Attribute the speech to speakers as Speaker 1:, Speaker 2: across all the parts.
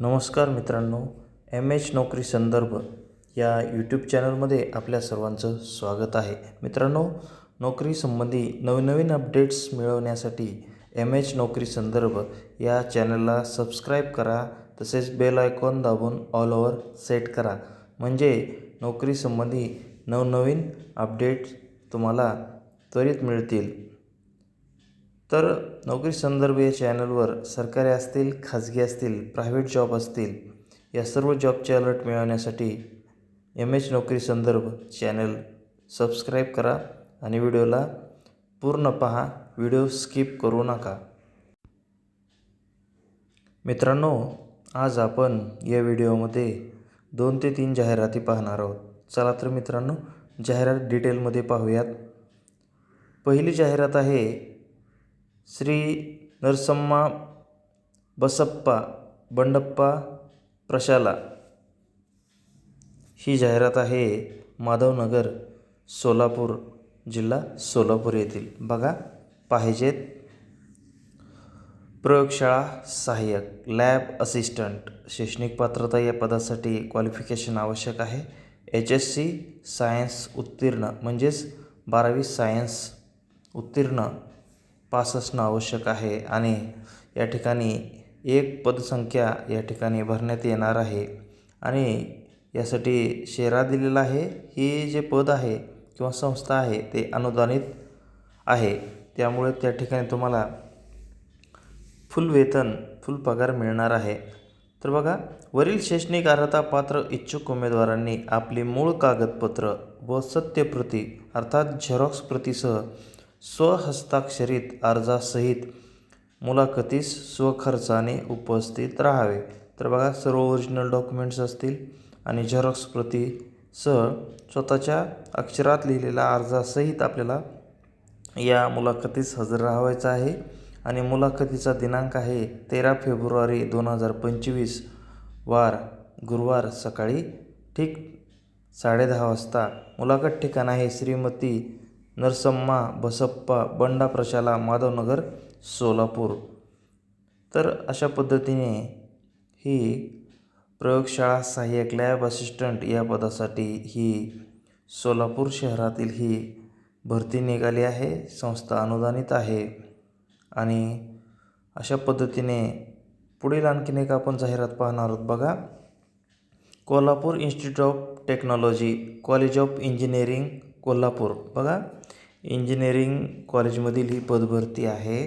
Speaker 1: नमस्कार मित्रांनो M H नोकरी संदर्भ या यूट्यूब चॅनलमध्ये आपल्या सर्वांचं स्वागत आहे. मित्रांनो नोकरीसंबंधी नवनवीन अपडेट्स मिळवण्यासाठी एम एच नोकरी संदर्भ या चॅनलला सबस्क्राईब करा तसेच बेल आयकॉन दाबून ऑल ओवर सेट करा. म्हणजे नोकरीसंबंधी नवनवीन अपडेट्स तुम्हाला त्वरित मिळतील. तर नोकरी संदर्भ या चॅनलवर सरकारी असतील खाजगी असतील प्रायव्हेट जॉब असतील या सर्व जॉबचे अलर्ट मिळवण्यासाठी एम एच नोकरी संदर्भ चॅनल सबस्क्राईब करा आणि व्हिडिओला पूर्ण पहा व्हिडिओ स्किप करू नका. मित्रांनो आज आपण या व्हिडिओमध्ये दोन ते तीन जाहिराती पाहणार आहोत. चला तर मित्रांनो जाहिरात डिटेलमध्ये पाहूयात. पहिली जाहिरात आहे श्री नरसम्मा बसप्पा बंडप्पा प्रशाला. ही जाहिरात आहे माधवनगर सोलापूर जिल्हा सोलापूर येथील. बघा पाहिजेत. प्रयोगशाळा सहाय्यक लॅब असिस्टंट शैक्षणिक पात्रता या पदासाठी क्वालिफिकेशन आवश्यक आहे. एच एस सी सायन्स उत्तीर्ण म्हणजेच बारावी सायन्स उत्तीर्ण पास असणं आवश्यक आहे आणि या ठिकाणी एक पदसंख्या या ठिकाणी भरण्यात येणार आहे. आणि यासाठी शेरा दिलेला आहे. ही जे पद आहे किंवा संस्था आहे ते अनुदानित आहे. त्यामुळे त्या ठिकाणी तुम्हाला फुल वेतन फुल पगार मिळणार आहे. तर बघा वरील शैक्षणिक अर्हता पात्र इच्छुक उमेदवारांनी आपली मूळ कागदपत्र व सत्यप्रती अर्थात झेरॉक्स प्रतीसह स्वहस्ताक्षरित अर्जासहित मुलाखतीस स्वखर्चाने उपस्थित राहावे. तर बघा सर्व ओरिजिनल डॉक्युमेंट्स असतील आणि झेरॉक्स प्रतीसह स्वतःच्या अक्षरात लिहिलेला अर्जासहित आपल्याला या मुलाखतीस हजर राहावायचं आहे. आणि मुलाखतीचा दिनांक आहे तेरा फेब्रुवारी दोन हजार पंचवीस वार गुरुवार सकाळी ठीक साडेदहा वाजता. मुलाखत ठिकाण आहे श्रीमती नरसम्मा बसप्पा बंडा प्रशाला माधवनगर सोलापूर. तर अशा पद्धतीने ही प्रयोगशाळा सहाय्यक लॅब असिस्टंट या पदासाठी ही सोलापूर शहरातील ही भरती निघाली आहे संस्था अनुदानित आहे. आणि अशा पद्धतीने पुढील आणखीन एक आपण जाहिरात पाहणार आहोत बघा. Kolhapur institute of technology college of engineering Kolhapur. बघा. इंजिनिअरिंग कॉलेजमधील ही पदभरती आहे.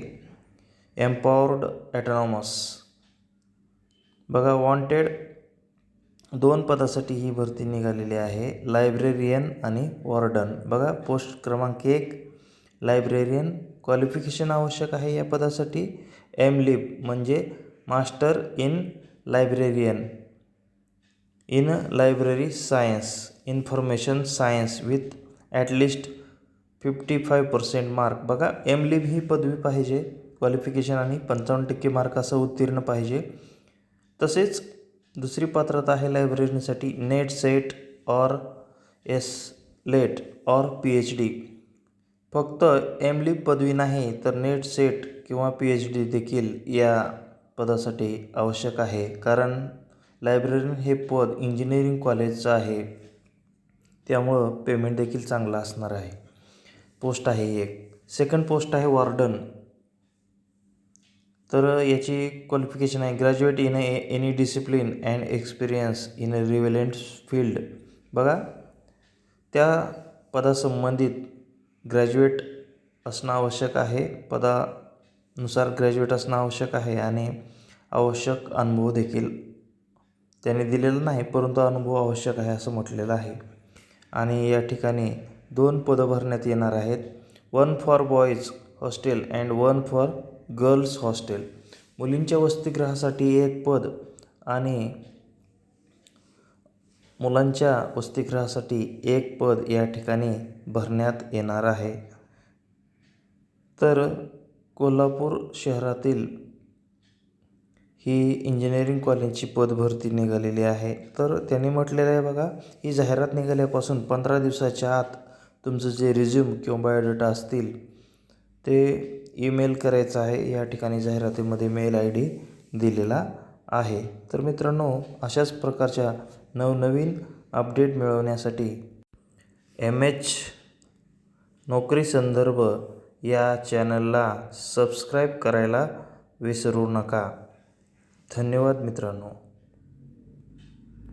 Speaker 1: एम्पॉवर्ड ॲटॉनॉमस बघा वॉन्टेड दोन पदासाठी ही भरती निघालेली आहे. लायब्रेरियन आणि वॉर्डन बघा पोस्ट क्रमांक एक. लायब्रेरियन क्वालिफिकेशन आवश्यक आहे या पदासाठी. एम लिब म्हणजे master in librarian in library science information science with at least fifty five percent mark बघा एम लिब ही पदवी पाहिजे क्वालिफिकेशन आणि पंचावन्न टक्के मार्क असं उत्तीर्ण पाहिजे. तसेच दुसरी पात्रता आहे लायब्ररीसाठी NET SET or S LET or P H D फक्त एम लिब पदवी नाही तर नेट सेट किंवा पी एच डी देखील या पदासाठी आवश्यक आहे. कारण लायब्ररीन हे पद इंजिनिअरिंग कॉलेजचं आहे. त्यामुळं पेमेंट देखील चांगलं असणार आहे. पोस्ट आहे एक. सेकंड पोस्ट आहे वॉर्डन तर याची क्वालिफिकेशन आहे. Graduate in a any discipline and experience in a relevant field बघा त्या पदासंबंधित ग्रॅज्युएट असणं आवश्यक आहे. पदानुसार ग्रॅज्युएट असणं आवश्यक आहे आणि आवश्यक अनुभव देखील त्याने दिलेला नाही परंतु अनुभव आवश्यक आहे असं म्हटलेलं आहे. आणि या ठिकाणी दोन पदं भरण्यात येणार आहेत. One for boys hostel and one for girls hostel. मुलींच्या वसतिगृहासाठी एक पद आणि मुलांच्या वसतिगृहासाठी एक पद या ठिकाणी भरण्यात येणार आहे. तर कोल्हापूर शहरातील ही इंजिनिअरिंग कॉलेजची पदभरती निघालेली आहे. तर त्यांनी म्हटलेलं आहे बघा ही जाहिरात निघाल्यापासून पंधरा दिवसाच्या आत तुमचं जे रिझ्यूम किंवा बायोडेटा असतील ते ईमेल करायचं आहे. या ठिकाणी जाहिरातीमध्ये मेल आय डी दिलेला आहे. तर मित्रांनो अशाच प्रकारच्या नवनवीन अपडेट मिळवण्यासाठी एम एच नोकरी संदर्भ या चॅनलला सबस्क्राईब करायला विसरू नका. धन्यवाद मित्रांनो.